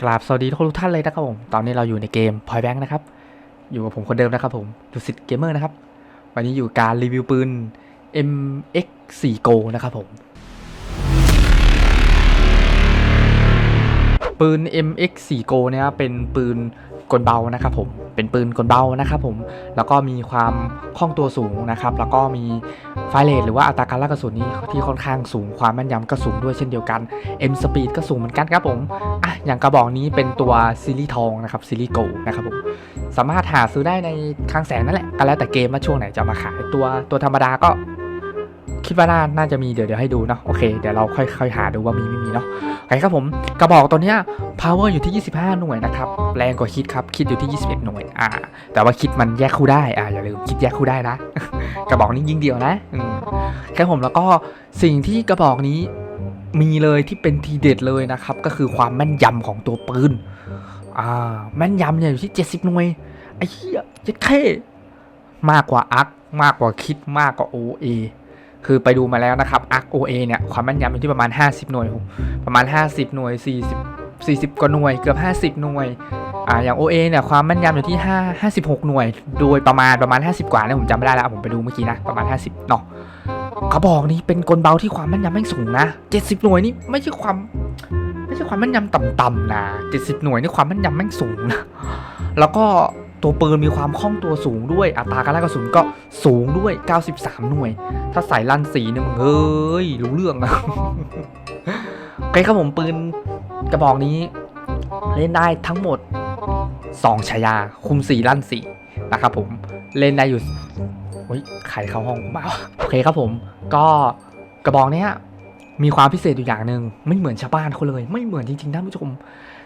กราบสวัสดีทุกท่านเลยนะครับผม ตอนนี้เราอยู่ในเกม Point Blank นะครับ อยู่กับผมคนเดิมนะครับผมดุสิตเกมเมอร์นะครับ วันนี้อยู่การรีวิวปืน MX4 Go นะครับผม ปืน MX4 Go เนี่ยเป็นปืน กลเบานะครับผมเป็นปืนกลเบานะครับผมแล้วก็มีความคล่องตัวสูงนะครับ แล้วก็มีไฟเรทหรือว่าอัตราการลั่นกระสุนนี้ที่ค่อนข้างสูงความแม่นยำก็สูงด้วยเช่นเดียวกัน M Speed ก็สูงเหมือนกันครับผมอะอย่างกระบอกนี้เป็นตัวซีรีส์ทองนะครับซีรีส์โกนะครับผมสามารถหาซื้อได้ในคลังแสงนั่นแหละก็แล้วแต่เกมว่าช่วงไหนจะมาขายตัวตัวธรรมดาก็ คิดว่าน่าน่าจะมีเดี๋ยวเดี๋ยวให้ดูเนาะโอเคเดี๋ยวเราค่อยค่อยหาดูว่ามีไม่มีเนาะโอเคครับผมกระบอกตัวเนี้ย power อยู่ที่ 25 หน่วยนะครับแรงกว่าคิดครับคิดอยู่ที่ 21 หน่วยอ่าแต่ว่าคิดมันแยกคู่ได้อ่าอย่าลืมคิดแยกคู่ได้นะ กระบอกนี้ยิงเดียวนะอืมแค่ผมแล้วก็สิ่งที่กระบอกนี้มีเลยที่เป็นทีเด็ดเลยนะครับก็คือความแม่นยำของตัวปืนอ่าแม่นยำเนี่ยอยู่ที่ 70 หน่วยไอ้เหี้ยเจ็ดเคมากกว่าอาร์คมากกว่าคิดมากกว่า OA คือไปดูมาแล้วนะครับอาร์ค OA เนี่ย ความแม่นยำอยู่ที่ประมาณ 50 หน่วย ประมาณ 50 หน่วย 40 40 กว่าหน่วย เกือบ 50 หน่วย อ่า อย่าง OA เนี่ย ความแม่นยำอยู่ที่ 5 56 หน่วย โดยประมาณประมาณ 50 กว่าเนี่ยผมจำไม่ได้แล้ว ผมไปดูเมื่อกี้นะ ประมาณ 50 เนาะกระบอกนี้เป็นกลเบาที่ความแม่นยำแม่งสูงนะ 70 หน่วยนี่ไม่ใช่ความไม่ใช่ความแม่นยำต่ำๆนะ 70 หน่วยนี่ความแม่นยำแม่งสูงนะ แล้วก็ ตัวปืนมีความคล่องตัวสูงด้วย อัตราการลั่นกระสุนก็สูงด้วย 93 หน่วย ถ้าใส่ลั่นสีเนี่ยมึงเอ้ยรู้เรื่องนะโอเคครับผมปืนกระบอกนี้ เล่นได้ทั้งหมด 2 ฉายา คุมสีลั่นสีนะครับผมเล่นได้อยู่โอ้ยใครเข้าห้องมาโอเคครับผมก็กระบอกเนี้ยมีความพิเศษอยู่อย่างหนึ่งไม่เหมือนชาวบ้านเขาเลย ไม่เหมือนจริงๆท่านผู้ชม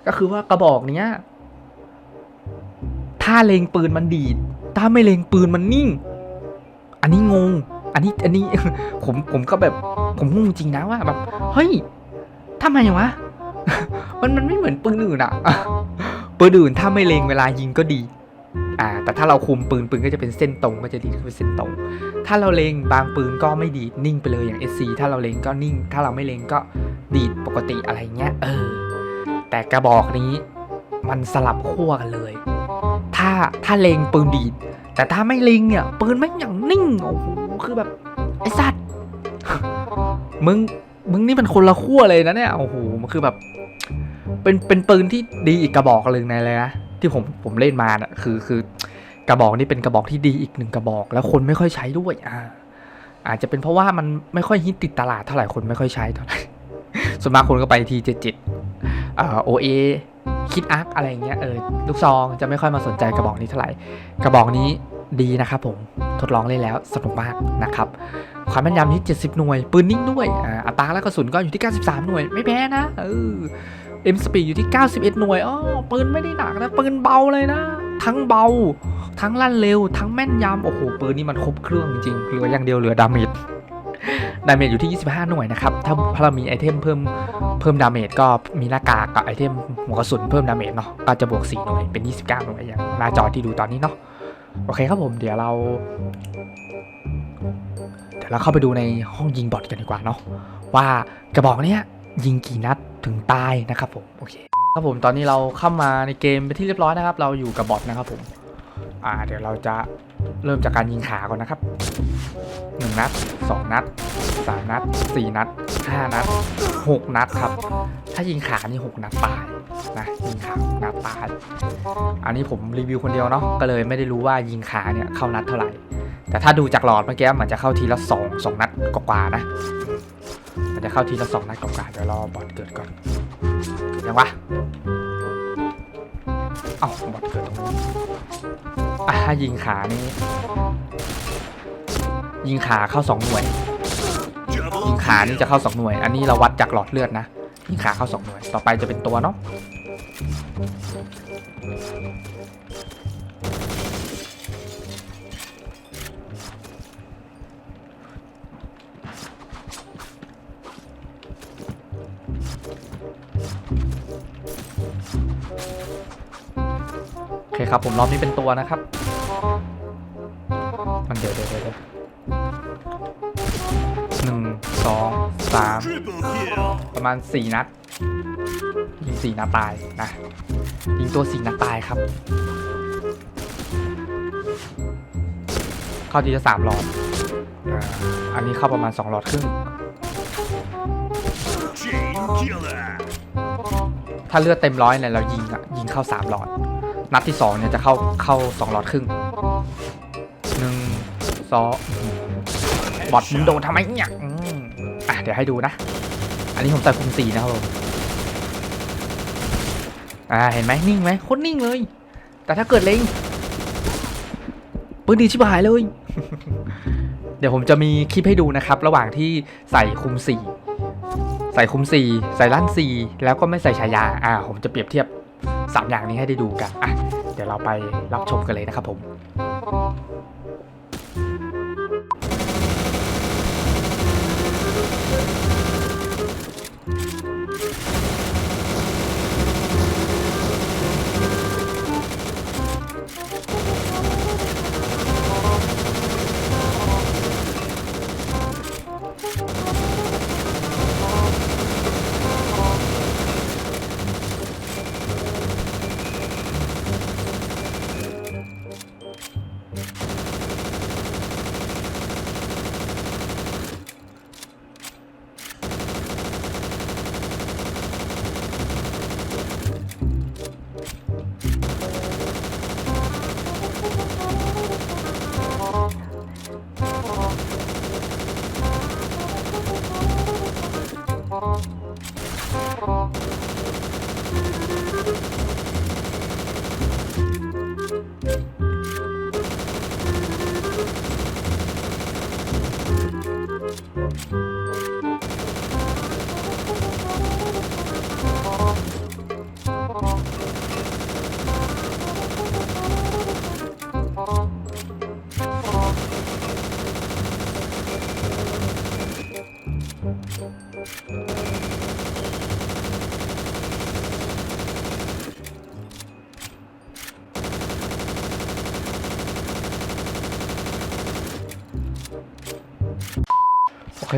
ก็คือว่ากระบอกเนี้ย ถ้าเลงปืนมันดีด ถ้าไม่เลงปืนมันนิ่ง อันนี้งง อันนี้อันนี้ผมผมก็แบบผมงงจริงนะว่าแบบเฮ้ยทำไมวะมันมันไม่เหมือนปืนอื่นอะปืนอื่นถ้าไม่เลงเวลายิงก็ดี อ่า แต่ถ้าเราคุมปืนปืนก็จะเป็นเส้นตรงก็จะดีเป็นเส้นตรง ถ้าเราเลงบางปืนก็ไม่ดีนิ่งไปเลยอย่าง SC ถ้าเราเลงก็นิ่ง ถ้าเราไม่เลงก็ดีดปกติอะไรเงี้ย เออ แต่กระบอกนี้มันสลับขั้วกันเลย ถ้าถ้าเลงปืนดีดแต่ถ้าไม่เลงเนี่ย ปืนแม่งอย่างนิ่งโอ้โหคือแบบไอ้สัตว์มึงมึงนี่มันคนละขั้วเลยนะเนี่ยโอ้โหมันคือแบบ เป็นเป็นปืนที่ดีอีกกระบอกหนึ่งในเลยนะที่ผมผมเล่นมาน่ะคือคือกระบอกนี่เป็นกระบอกที่ดีอีกหนึ่งกระบอก แล้วคนไม่ค่อยใช้ด้วยอ่าอาจจะเป็นเพราะว่ามันไม่ค่อยฮิตติดตลาดเท่าไหร่คนไม่ค่อยใช้เท่าไหร่ส่วนมากคนก็ไปทีเจ็ดเจ็ดเอ่อโอเอ คิดอาร์คอะไรอย่างเงี้ยเออลูกซองจะไม่ค่อยมาสนใจกระบอกนี้เท่าไหร่ กระบอกนี้ดีนะครับผมทดลองเล่นแล้วสนุกมากนะครับความแม่นยำที่70 หน่วย ปืนนิ่งด้วยอ่าอัตราและกระสุนก็อยู่ที่ 93 หน่วย ไม่แพ้นะเออเอ็มสปีดอยู่ที่ 91 หน่วยอ๋อปืนไม่ได้หนักนะปืนเบาเลยนะ ทั้งเบา ทั้งลั่นเร็ว ทั้งแม่นยำโอ้โหปืนนี่มันครบเครื่องจริงๆเหลืออย่างเดียวเหลือดาเมจ ดาเมจอยู่ที่ 25 หน่วยนะครับ ถ้าถ้าเรามีไอเทมเพิ่มเพิ่มดาเมจก็มีหน้ากากกับไอเทมหัวกระสุนเพิ่มดาเมจเนาะก็จะบวก 4 หน่วยเป็น 29 หน่วยอย่างหน้าจอที่ดูตอนนี้เนาะโอเคครับผมเดี๋ยวเรา เดี๋ยวเราเข้าไปดูในห้องยิงบอทกันดีกว่าเนาะว่ากระบอกเนี้ยยิงกี่นัดถึงตายนะครับผมโอเคครับผมตอนนี้เราเข้ามาในเกมไปที่เรียบร้อยนะครับ เราอยู่กับบอทนะครับผม อ่าเดี๋ยวเราจะเริ่มจากการยิงขาก่อนนะครับหนึ่งนัดสองนัดสามนัดสี่นัดห้านัดหกนัดครับ ถ้ายิงขานี่หกนัดตายนะยิงขาหกนัดตายอันนี้ผมรีวิวคนเดียวเนาะก็เลยไม่ได้รู้ว่ายิงขาเนี่ยเข้านัดเท่าไหร่ แต่ถ้าดูจากหลอดเมื่อกี้เหมันจะเข้าทีละสองสองนัดกว่าๆนะมันจะเข้าทีละสองนัดกว่าๆเดี๋ยวรอบอทเกิดก่อนยังวะ อะถ้ายิงขานี่ยิงขาเข้าสองหน่วย ยิงขานี่จะเข้าสองหน่วย อันนี้เราวัดจากหลอดเลือดนะ ยิงขาเข้าสองหน่วย ต่อไปจะเป็นตัวเนาะ ครับผมรอบนี้เป็นตัวนะครับ มันเดี๋ยวเดี๋ยวเดี๋ยวเดี๋ยวหนึ่งสองสามประมาณสี่นัดยิงสี่นัดตายนะยิงตัวสี่นัดตายครับ เข้าทีละสามหลอดอ่าอันนี้เข้าประมาณสองหลอดครึ่งถ้าเลือดเต็มร้อยเนี่ยเรายิงอะยิงเข้าสามหลอด นัดที่สองเนี่ยจะเข้าเข้าสองหลอดครึ่งหนึ่งสองบอดมึงโดนทำไมเนี่ยอืมอะเดี๋ยวให้ดูนะ อันนี้ผมใส่คุมสี่นะครับผมอ่าเห็นไหมนิ่งไหมโคตรนิ่งเลย แต่ถ้าเกิดเล็งปืนดีชิบหายเลย เดี๋ยวผมจะมีคลิปให้ดูนะครับ ระหว่างที่ใส่คุมสี่ใส่คุมสี่ใส่ลั่นสี่แล้วก็ไม่ใส่ฉายาอ่าผมจะเปรียบเทียบ สามอย่างนี้ให้ได้ดูกันอะเดี๋ยวเราไปรับชมกันเลยนะครับผม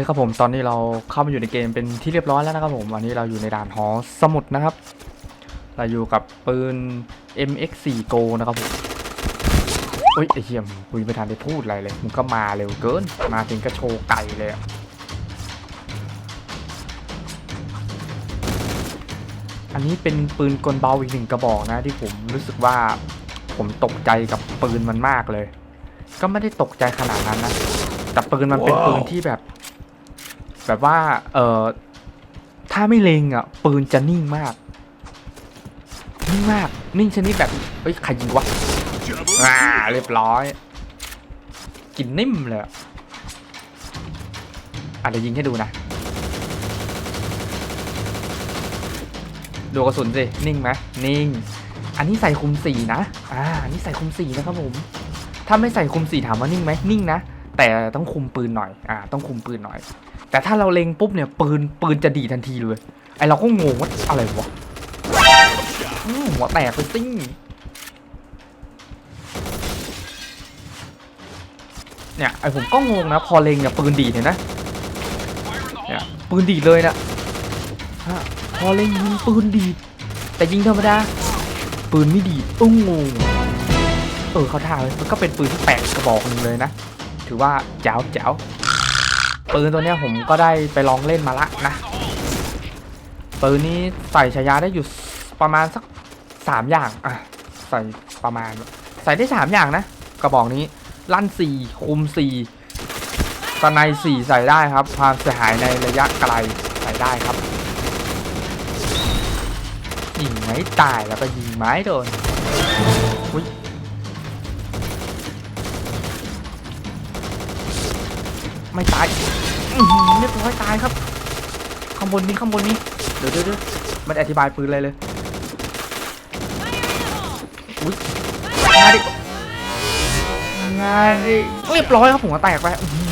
อเคครับผมตอนนี้เราเข้ามาอยู่ในเกมเป็นที่เรียบร้อยแล้วนะครับผมวันนี้เราอยู่ในด่านหอสมุดนะครับ เราอยู่กับปืน MX4 Go นะครับผมเฮ้ยไอ้เหี้ยมคุยไม่ทันได้พูดอะไรเลยมึงก็มาเร็วเกิน มาถึงก็โชว์ไก่เลยอะอันนี้เป็นปืนกลเบาอีกหนึ่งกระบอกนะที่ผมรู้สึกว่าผมตกใจกับปืนมันมากเลย ก็ไม่ได้ตกใจขนาดนั้นนะแต่ปืนมันเป็นปืนที่แบบ แบบว่า เออถ้าไม่เล็งอะ ปืนจะนิ่งมาก นิ่งมาก นิ่งชนิดแบบเอ้ย ใครยิงวะ อ่า เรียบร้อย กินนิ่มเลยอะอะเดี๋ยวยิงให้ดูนะ ดูกระสุนสิ นิ่งไหมนิ่ง อันนี้ใส่คุมสีนะ อ่าอันนี้ใส่คุมสีนะครับผม ถ้าไม่ใส่คุมสีถามว่านิ่งไหมนิ่งนะ แต่ต้องคุมปืนหน่อย อ่า ต้องคุมปืนหน่อย แต่ถ้าเราเล็งปุ๊บเนี่ยปืนปืนจะดีทันทีเลย ไอเราก็งงว่าอะไรวะหัวแตกไปซิ่งเนี่ยไอผมก็งงนะพอเล็งเนี่ยปืนดีเห็นนะเนี่ยปืนดีเลยนะพอเล็งยิงปืนดี แต่ยิงธรรมดาปืนไม่ดีอึ้งงงเออเขาท่าเลยมันก็เป็นปืนที่แปลกกระบอกหนึงเลยนะ ถือว่าเจ๋วเจ๋ว ปืนตัวเนี้ยผมก็ได้ไปลองเล่นมาละนะปืนนี้ใส่ฉายาได้อยู่ประมาณสักสามอย่างอะใส่ประมาณ ใส่ได้สามอย่างนะกระบอกนี้ลั่นสี่คุมสี่สไนสี่ใส่ได้ครับ ความเสียหายในระยะไกลใส่ได้ครับยิงไม่ตายแล้วก็ยิงไม้โดนอุ๊ยไม่ตาย อื้อหือเรียบร้อยตายครับ ข้างบนนี้ข้างบนนี้ เดี๋ยวเดี๋ยวเดี๋ยวมันอธิบายปืนอะไรเลยอุ้ยมาดิงานดิเรียบร้อยครับหัวแตกไปอื้อหือ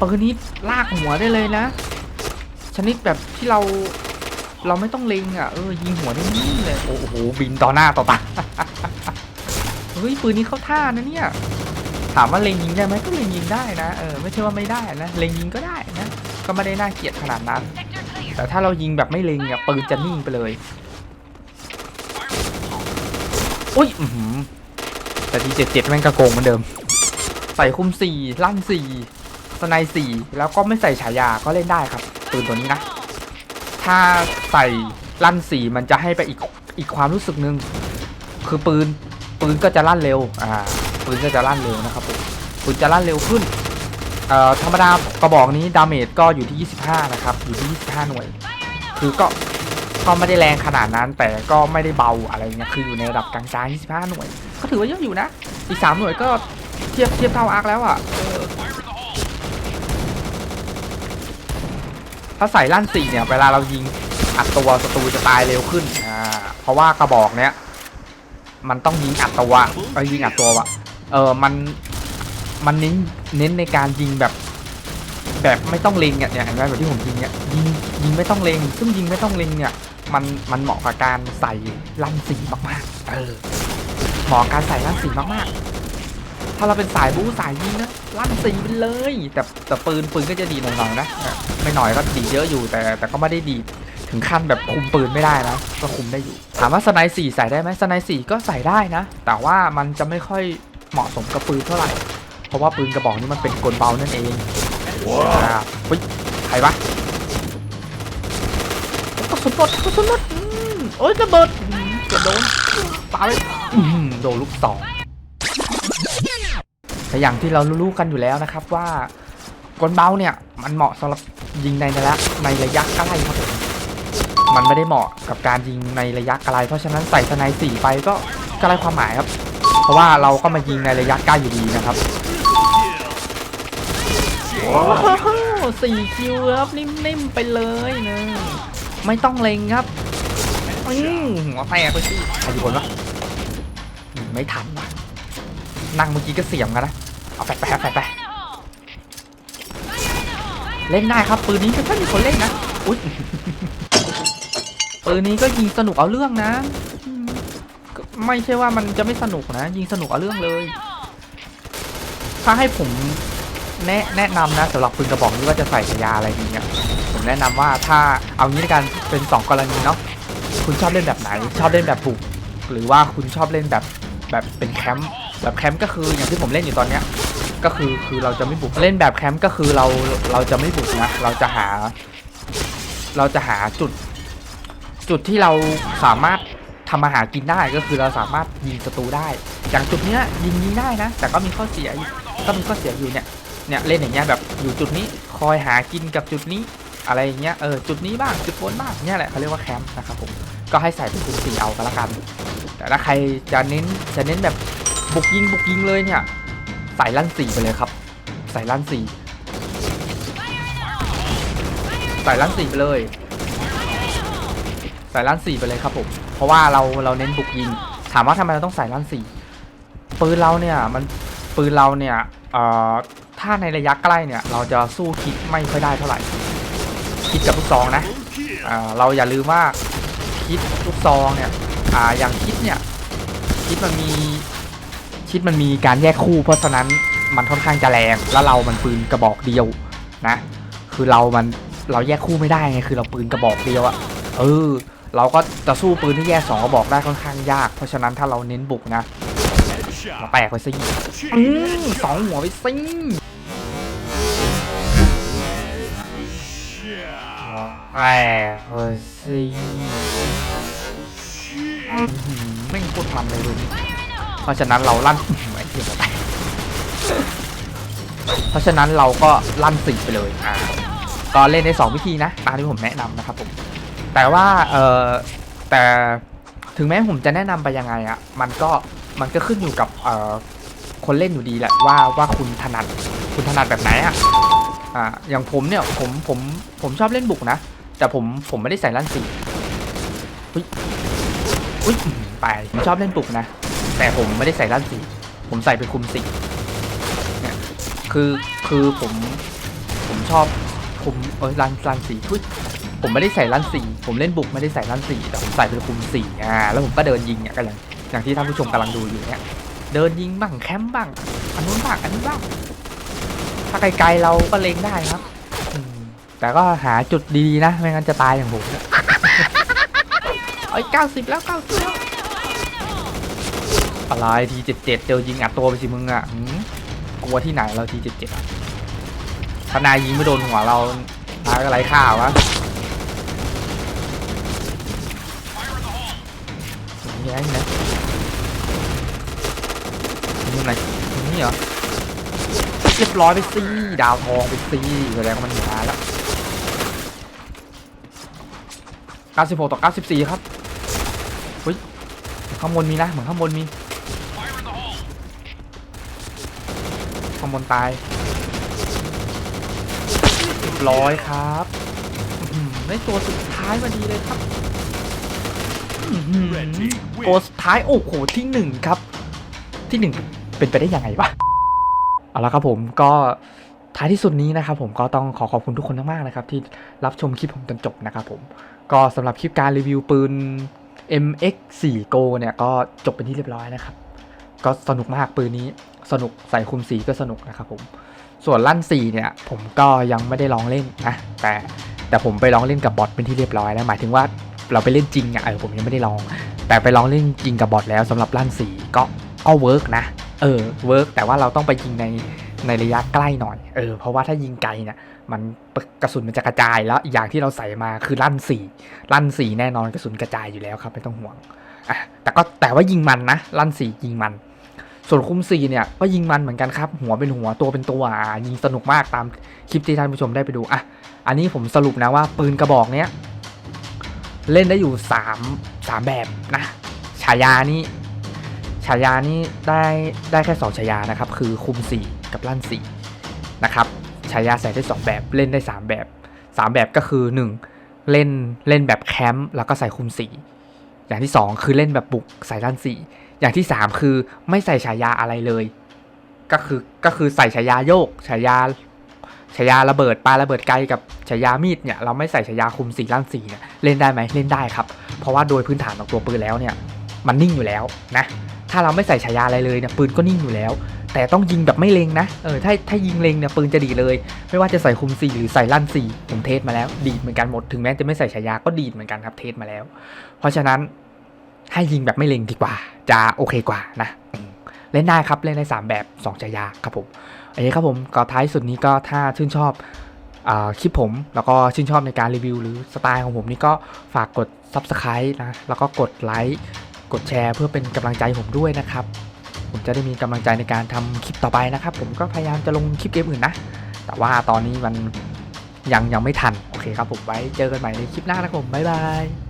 ปืนนี้ลากหัวได้เลยนะ ชนิดแบบที่เราเราไม่ต้องเล็งอะเออยิงหัวได้นิ่เลยโอ้โหบินต่อหน้าต่อตาเฮ้ยปืนนี้เข้าท่านะเนี่ย ถามว่าเล็งยิงได้ไหมก็เล็งยิงได้นะเออไม่ใช่ว่าไม่ได้นะเล็งยิงก็ได้นะก็ไม่ได้น่าเกลียดขนาดนั้น แต่ถ้าเรายิงแบบไม่เล็งเนี่ยปืนจะนิ่งไปเลยอุ้ยอื้อหือแต่ทีเจ็ดเจ็ดแม่งกระโกงเหมือนเดิม ใส่คุมสี่ลั่นสี่สไนสี่แล้วก็ไม่ใส่ฉายาก็เล่นได้ครับปืนตัวนี้นะ ถ้าใส่ลั่นสี่มันจะให้ไปอีกอีกความรู้สึกหนึ่งคือปืนปืนก็จะลั่นเร็วอ่า ปืนก็จะลั่นเร็วนะครับผมปืนจะลั่นเร็วขึ้นเอ่อธรรมดากระบอกนี้ดาเมจก็อยู่ที่ 25 นะครับ อยู่ที่ 25 หน่วย คือก็ก็ไม่ได้แรงขนาดนั้น แต่ก็ไม่ได้เบาอะไรเงี้ยคืออยู่ในระดับกลางๆ 25 หน่วย ก็ถือว่าเยอะอยู่นะ อีก 3 หน่วยก็เทียบเทียบเท่าอาร์คแล้วอะถ้าใส่ลั่นสี่เนี่ย เวลาเรายิงอัดตัวศัตรูจะตายเร็วขึ้นอ่าเพราะว่ากระบอกเนี้ยมันต้องยิงอัดตัวเออยิงอัดตัววะ เออมันมันเน้นเน้นในการยิงแบบ แบบไม่ต้องเล็งเนี่ยเห็นไหมแบบที่ผมยิงเนี่ยยิงยิงไม่ต้องเล็ง ซึ่งยิงไม่ต้องเล็งเนี่ย มันมันเหมาะกับการใส่ลั่นสีมากๆเออเหมาะกับการใส่ลั่นสีมากๆ ถ้าเราเป็นสายบู๊สายยิงนะลั่นสีไปเลย แต่แต่ปืนปืนก็จะดีหน่อยๆนะไม่หน่อยก็ดีเยอะอยู่แต่ แต่ก็ไม่ได้ดีถึงขั้นแบบคุมปืนไม่ได้นะก็คุมได้อยู่ ถามว่าสไนสี่ใส่ได้ไหมสไนสี่ก็ใส่ได้นะ แต่ว่ามันจะไม่ค่อย เหมาะสมกับปืนเท่าไหร่ เพราะว่าปืนกระบอกนี้มันเป็นกลเบานั่นเองอ่าเฮ้ยใครวะกระสุนหมดกระสุนหมดอืมโอ้ยระเบิดอืมเกือบโดนตายอืมโดนลูกสองแต่อย่างที่เรารู้ๆกันอยู่แล้วนะครับว่ากลเบาเนี่ยมันเหมาะสำหรับยิงในระยะในระยะใกล้ครับผมมันไม่ได้เหมาะกับการยิงในระยะไกลเพราะฉะนั้นใส่สไนด์สี่ไปก็ก็ไรความหมายครับ เพราะว่าเราก็มายิงในระยะใกล้อยู่ดีนะครับโอ้โหสี่คิวครับนิ่มๆไปเลยนะไม่ต้องเล็งครับอืมหัวแตกไปสิใครอยู่บนวะอืมไม่ทันว่ะนั่งเมื่อกี้ก็เสียงกันนะเอาแฟดไปเอาแฟดไปเล่นได้ครับปืนนี้ก็ถ้ามีคนเล่นนะอุ้ยปืนนี้ก็ยิงสนุกเอาเรื่องนะอืมก็ ไม่ใช่ว่ามันจะไม่สนุกนะ ยิงสนุกเอาเรื่องเลย ถ้าให้ผมแนะแนะนำนะสำหรับปืนกระบอกนี้ว่าจะใส่ยาอะไรดีเนี่ยผมแนะนำว่าถ้าเอางี้ในการเป็น 2 กรณีเนาะคุณชอบเล่นแบบไหน ชอบเล่นแบบบุกหรือว่าคุณชอบเล่นแบบแบบเป็นแคมป์แบบแคมป์ก็คืออย่างที่ผมเล่นอยู่ตอนเนี้ยก็คือคือเราจะไม่บุกเล่นแบบแคมป์ก็คือเราเราจะไม่บุกนะเราจะหา เราจะหาจุด จุดที่เราสามารถ ทำอาหากินได้ก็คือเราสามารถยิงศัตรูได้ อย่างจุดเนี้ยยิงยิงได้นะ แต่ก็มีข้อเสียก็มีข้อเสียอยู่เนี่ยเนี่ยเล่นอย่างเงี้ยแบบอยู่จุดนี้คอยหากินกับจุดนี้อะไรอย่างเงี้ยเออจุดนี้บ้างจุดบนบ้างเนี่ยแหละเขาเรียกว่าแคมป์นะครับผมก็ให้ใส่เป็นคูณสี่เอาก็แล้วกัน แต่ถ้าใครจะเน้นจะเน้นแบบบุกยิงบุกยิงเลยเนี่ยใส่ลั่นสี่ไปเลยครับ ใส่ลั่นสี่ใส่ลั่นสี่ไปเลย ใส่ลั่นสี่ไปเลยครับผม เพราะว่าเราเราเน้นบุกยิง ถามว่าทำไมเราต้องใส่ลั่นสี่ปืนเราเนี่ยมันปืนเราเนี่ยเอ่อถ้าในระยะใกล้เนี่ย เราจะสู้คิดไม่ค่อยได้เท่าไหร่ คิดกับลูกซองนะ Double kill. อ่าเราอย่าลืมว่าคิดลูกซองเนี่ยอ่าอย่างคิดเนี่ยคิดมันมีคิดมันมีการแยกคู่ เพราะฉะนั้นมันค่อนข้างจะแรงแล้วเรามันปืนกระบอกเดียวนะ คือเรามันเราแยกคู่ไม่ได้ไงคือเราปืนกระบอกเดียวอะเออ เราก็จะสู้ปืนที่แยกสองกระบอกได้ค่อนข้างยาก เพราะฉะนั้นถ้าเราเน้นบุกนะเราแตกไปสิอืม Chain. สองหัวไปสิแตกไปสิอื้อหือไม่งโคตรมันเลยดูนี่เพราะฉะนั้นเราลั่นไอ้เหี้ยแตกเพราะฉะนั้นเราก็ลั่นสี่ไปเลยอ่าก็เล่นได้สองวิธีนะตามที่ผมแนะนำนะครับผม แต่ว่าเออแต่ถึงแม้ผมจะแนะนำไปยังไงอะมันก็มันก็ขึ้นอยู่กับเอ่อคนเล่นอยู่ดีแหละว่าว่าคุณถนัดคุณถนัดแบบไหนอะอ่าอย่างผมเนี่ยผมผมผมชอบเล่นบุกนะ แต่ผมผมไม่ได้ใส่ลั่นสีอุ้ยอุ้ยไปผมชอบเล่นบุกนะ แต่ผมไม่ได้ใส่ลั่นสีผมใส่เป็นคุมสีเนี่ยคือคือผมผมชอบคุมเอ้ยลั่นลั่นสีทุย ผมไม่ได้ใส่ลั่นสี่ผมเล่นบุกไม่ได้ใส่ลั่นสี่แต่ผมใส่เป็นคุมสี่อ่าแล้วผมก็เดินยิงเนี่ยก็อย่างอย่างที่ท่านผู้ชมกำลังดูอยู่เนี่ยเดินยิงบ้างแคมป์บ้างอันนู้นบ้างอันนี้บ้างถ้าไกลๆเราก็เล็งได้ครับแต่ก็หาจุดดีๆนะไม่งั้นจะตายอย่างผมเนี่ยไอ้เก้าสิบแล้วเก้าสิบแล้วอะไรทีเจ็ดเจ็ดเจอยิงอัดตัวไปสิมึงอะกลัวที่ไหนเราทีเจ็ดเจ็ดถ้านายยิงไม่โดนหัวเรานายก็ไรค่าวะ นี่ไงนะนี่ไหนนี่เหรอเรียบร้อยไปสิดาวทองไปสิแสดงว่ามันมาแล้ว96ต่อ94 ครับเฮ้ยข้างบนมีนะ เหมือนข้างบนมี ข้างบนตายเรียบร้อยครับอื้อหือได้ตัวสุดท้ายมาดีเลยครับ อื้สุดท้ายโอ้โหที่หนึ่งครับ ที่หนึ่งเป็นไปได้ยังไงวะเอาละครับผมก็ท้ายที่สุดนี้นะครับผมก็ต้องขอขอบคุณทุกคนมากๆนะครับ ที่รับชมคลิปผมจนจบนะครับผมก็สำหรับคลิปการรีวิวปืน MX4 Go เนี่ยก็จบเป็นที่เรียบร้อยนะครับ ก็สนุกมากปืนนี้สนุกใส่คุมสีก็สนุกนะครับผมส่วนลั่นสีเนี่ยผมก็ยังไม่ได้ลองเล่นนะแต่แต่ผมไปลองเล่นกับบอทเป็นที่เรียบร้อยแล้วหมายถึงว่า เราไปเล่นจริงอะเออผมยังไม่ได้ลอง แต่ไปลองเล่นจริงกับบอทแล้วสำหรับลั่นสีก็ก็เวิร์กนะ เออเวิร์กแต่ว่าเราต้องไปยิงในในระยะใกล้หน่อยเออเพราะว่าถ้ายิงไกลเนี่ยมันกระสุนมันจะกระจายแล้วอย่างที่เราใส่มาคือลั่นสีลั่นสีแน่นอนกระสุนกระจายอยู่แล้วครับไม่ต้องห่วงอะแต่ก็แต่ว่ายิงมันนะลั่นสียิงมัน ส่วนคุมสีเนี่ยก็ยิงมันเหมือนกันครับ หัวเป็นหัวตัวเป็นตัวยิงสนุกมากตามคลิปที่ท่านผู้ชมได้ไปดูอะอันนี้ผมสรุปนะว่าปืนกระบอกเนี้ย เล่นได้อยู่สามสามแบบนะ ฉายานี่ฉายานี่ได้ได้แค่สองฉายานะครับ คือคุมสีกับลั่นสีนะครับ ฉายาใส่ได้สองแบบเล่นได้สามแบบสามแบบก็คือหนึ่งเล่นเล่นแบบแคมป์แล้วก็ใส่คุมสีอย่างที่สองคือเล่นแบบบุกใส่ลั่นสีอย่างที่สามคือไม่ใส่ฉายาอะไรเลย ก็คือก็คือใส่ฉายาโยกฉายา ฉายาระเบิดปาระเบิดไกลกับฉายามีดเนี่ยเราไม่ใส่ฉายาคุมสีลั่นสีเนี่ยเล่นได้ไหมเล่นได้ครับ เพราะว่าโดยพื้นฐานของตัวปืนแล้วเนี่ยมันนิ่งอยู่แล้วนะถ้าเราไม่ใส่ฉายาอะไรเลยเนี่ยปืนก็นิ่งอยู่แล้ว แต่ต้องยิงแบบไม่เล็งนะเออถ้าถ้ายิงเล็งเนี่ยปืนจะดีเลย ไม่ว่าจะใส่คุมสีหรือใส่ลั่นสีผมเทสมาแล้ว ดีดเหมือนกันหมดถึงแม้จะไม่ใส่ฉายาก็ดีดเหมือนกันครับเทสมาแล้ว เพราะฉะนั้นให้ยิงแบบไม่เล็งดีกว่า จะโอเคกว่านะ เล่นได้ครับเล่นได้สามแบบสองฉายาครับผมโอเคครับผมก็ท้ายสุดนี้ก็ถ้าชื่นชอบอคลิปผมแล้วก็ชื่นชอบในการรีวิว หรือสไตล์ของผมนี่ก็ฝากกด Subscribe นะแล้วก็กดไลค์กดแชร์ เพื่อเป็นกำลังใจผมด้วยนะครับ ผมจะได้มีกำลังใจในการทำคลิปต่อไปนะครับ ผมก็พยายามจะลงคลิปเกมอื่นนะ แต่ว่าตอนนี้มันยังยังไม่ทัน โอเคครับผมไว้เจอกันใหม่ในคลิปหน้านะครับผมบ๊ายบาย